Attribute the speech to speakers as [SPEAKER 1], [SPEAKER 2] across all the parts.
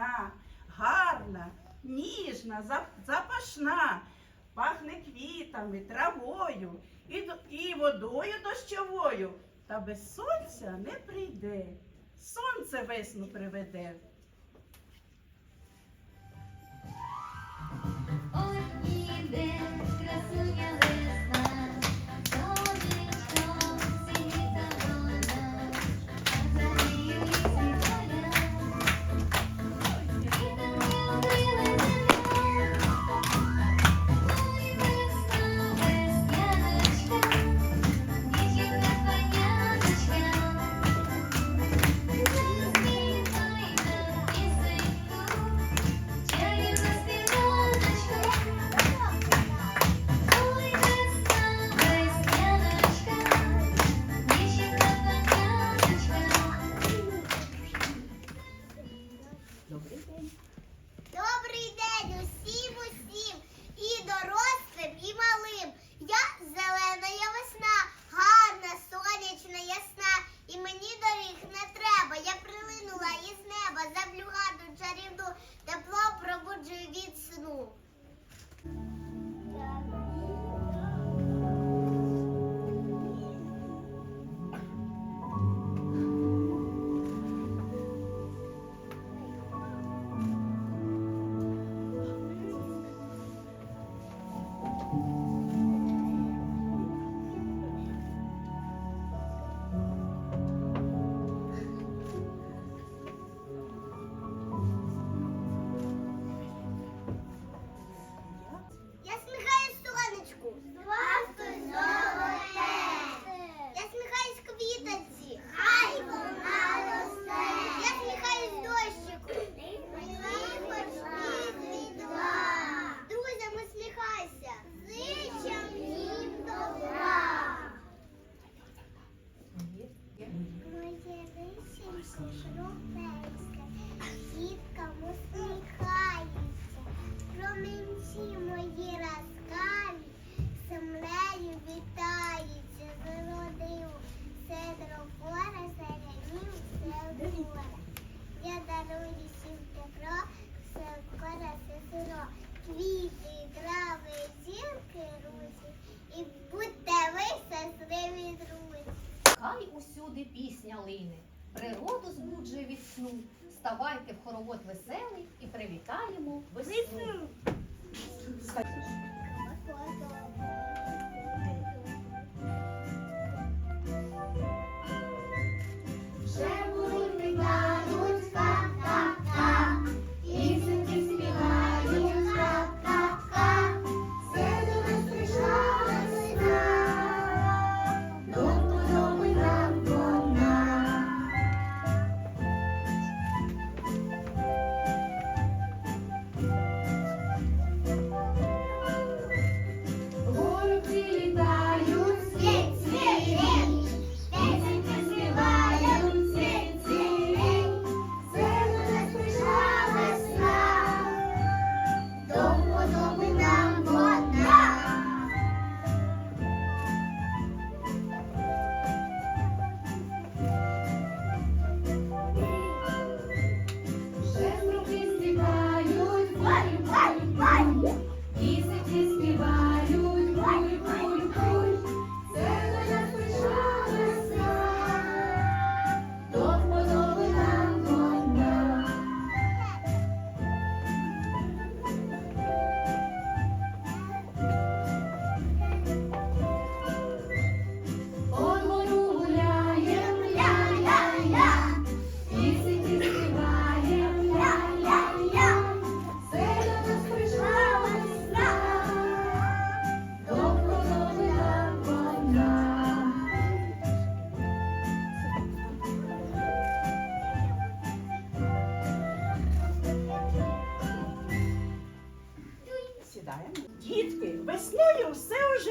[SPEAKER 1] весна, гарна, ніжна, запашна, пахне квітами, травою і, і водою дощовою. Та без сонця не прийде. Сонце весну приведе.
[SPEAKER 2] Ой, іде красуня
[SPEAKER 3] пробуджую від квіти, трави, зірки, русі, і будьте ви щасливі друзі.
[SPEAKER 4] Хай усюди пісня лине, природу збуджує від сну. Ставайте в хоровод веселий і привітаємо весну.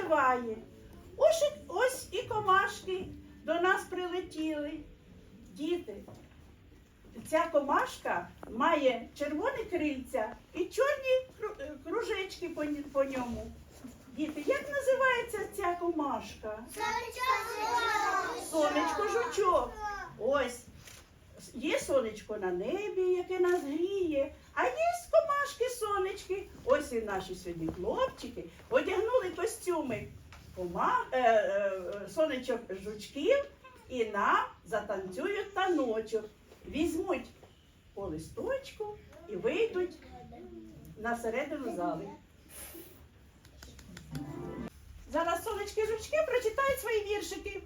[SPEAKER 1] співає. Ось, ось і комашки до нас прилетіли. Діти. Ця комашка має червоне крильця і чорні е, кружечки по ньому. Діти, як називається ця комашка? Сонечко-жучок. Сонечко-жучок. Ось.
[SPEAKER 3] Є сонечко на небі, яке нас гріє, а є комашки сонечко дорослі наші сьогодні хлопчики одягнули костюми е, е, сонечок жучків і нам затанцюють таночок. Візьмуть по листочку і вийдуть на середину зали. Зараз сонечки жучки прочитають свої віршики.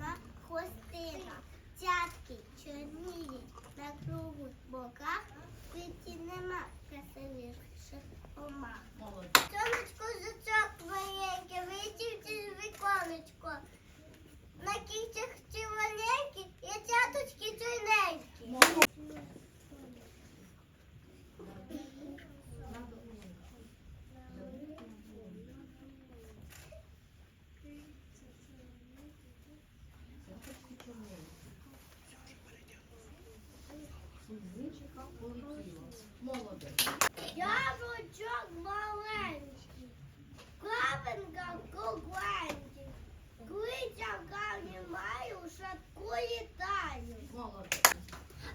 [SPEAKER 4] bana
[SPEAKER 5] Я ручок маленький, крапинка кукленький, кличавка немає, шатку літаю.
[SPEAKER 4] Молодець.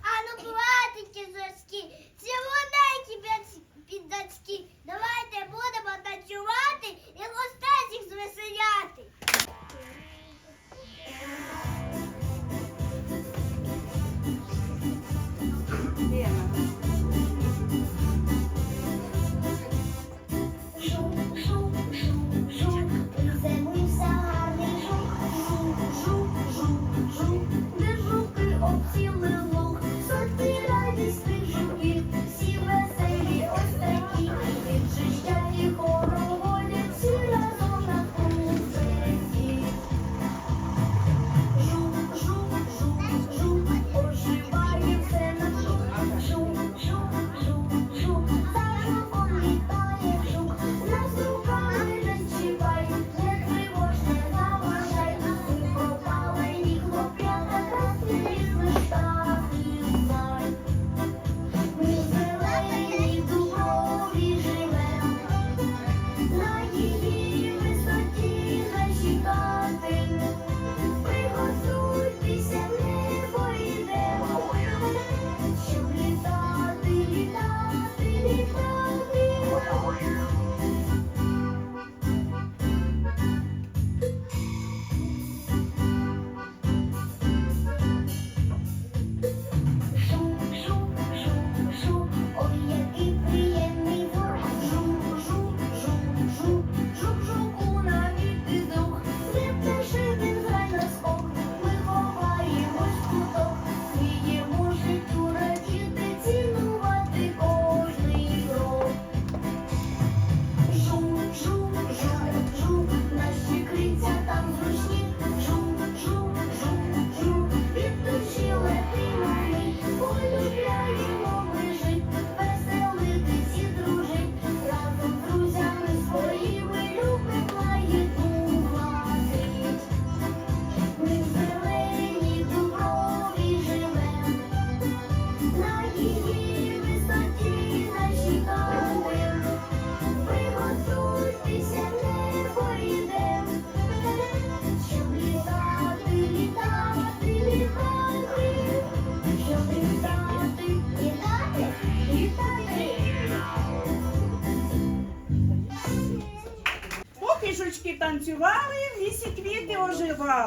[SPEAKER 5] А ну братики зорські, сьогодні п'ятдачки, давайте будемо танцювати.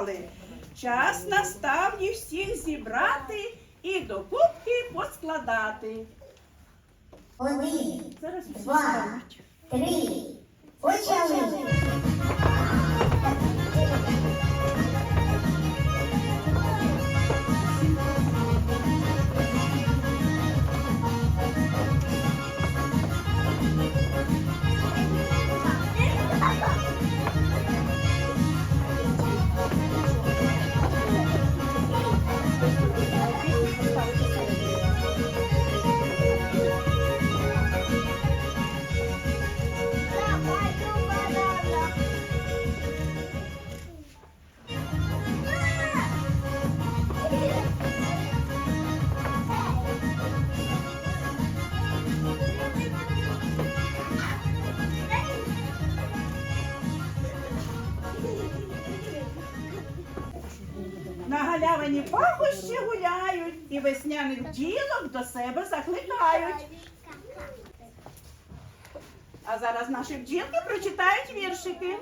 [SPEAKER 3] зібрали. Час наставні всіх зібрати і до кубки поскладати. Один, два, три, почали.
[SPEAKER 1] Галявині пахощі гуляють і весняних бджілок до себе закликають. А зараз наші бджілки прочитають віршики.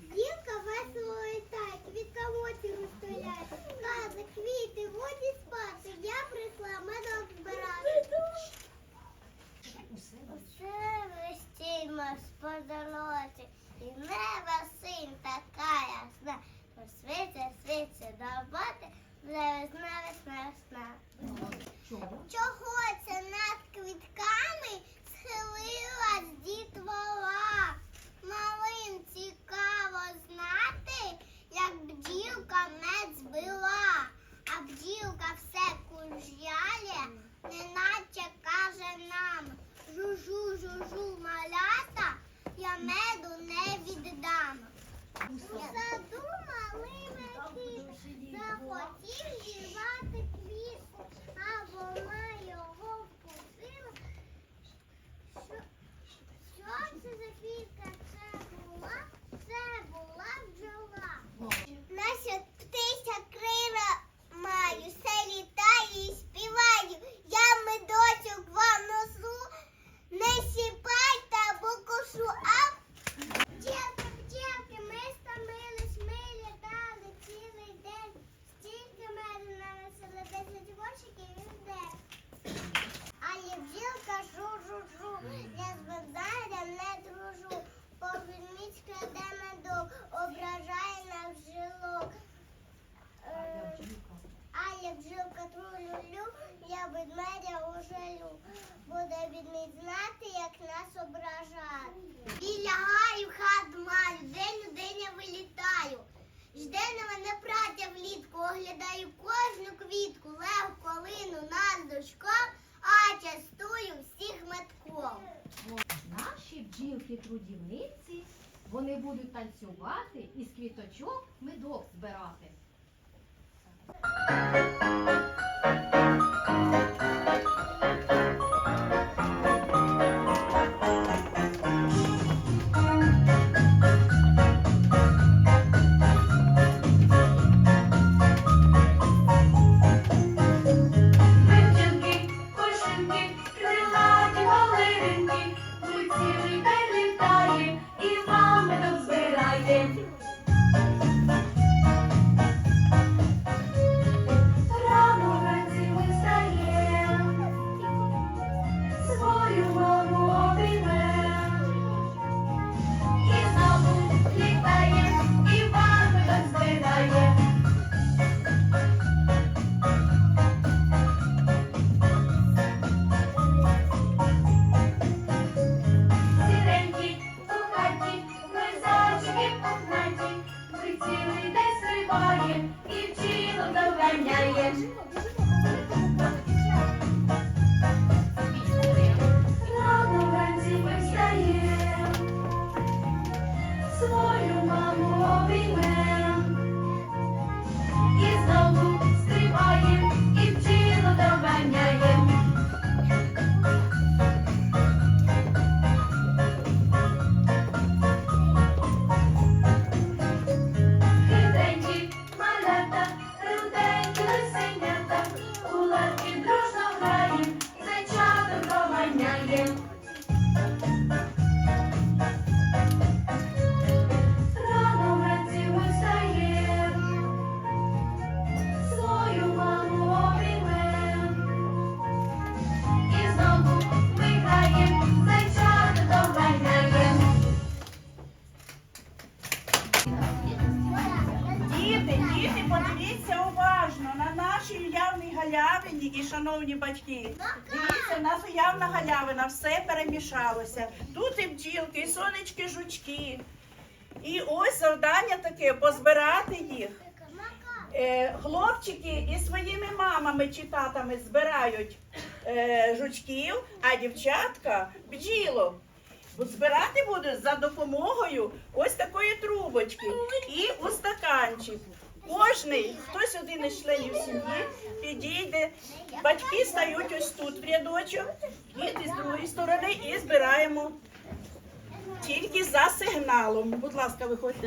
[SPEAKER 3] Дівка весело літає, квітка моці розстріляє. Каже, квіти, годі спати, я прийшла медок збирати. Усе вестимо сподолоті, і небо синь така ясна. Світься до роботи, вже весна, весна, весна. Чого це над квітками схилилась дітвора? Малим цікаво знати, як бджілка мед збила, а бджілка все кужляє, неначе каже нам жужу, жужу, малята, я меду не віддам. Малими кіт захотів зірвати
[SPEAKER 2] вони будуть танцювати і з квіточок медок збирати.
[SPEAKER 1] Галявині і шановні батьки. Дивіться, в нас уявна галявина, все перемішалося. Тут і бджілки, і сонечки, жучки. І ось завдання таке позбирати їх. Е, хлопчики із своїми мамами чи татами збирають е, жучків, а дівчатка бджілок. Збирати будуть за допомогою ось такої трубочки і у стаканчик. Кожний, хтось один із членів сім'ї підійде, батьки стають ось тут в рядочок, діти з другої сторони і збираємо тільки за сигналом. Будь ласка, виходьте.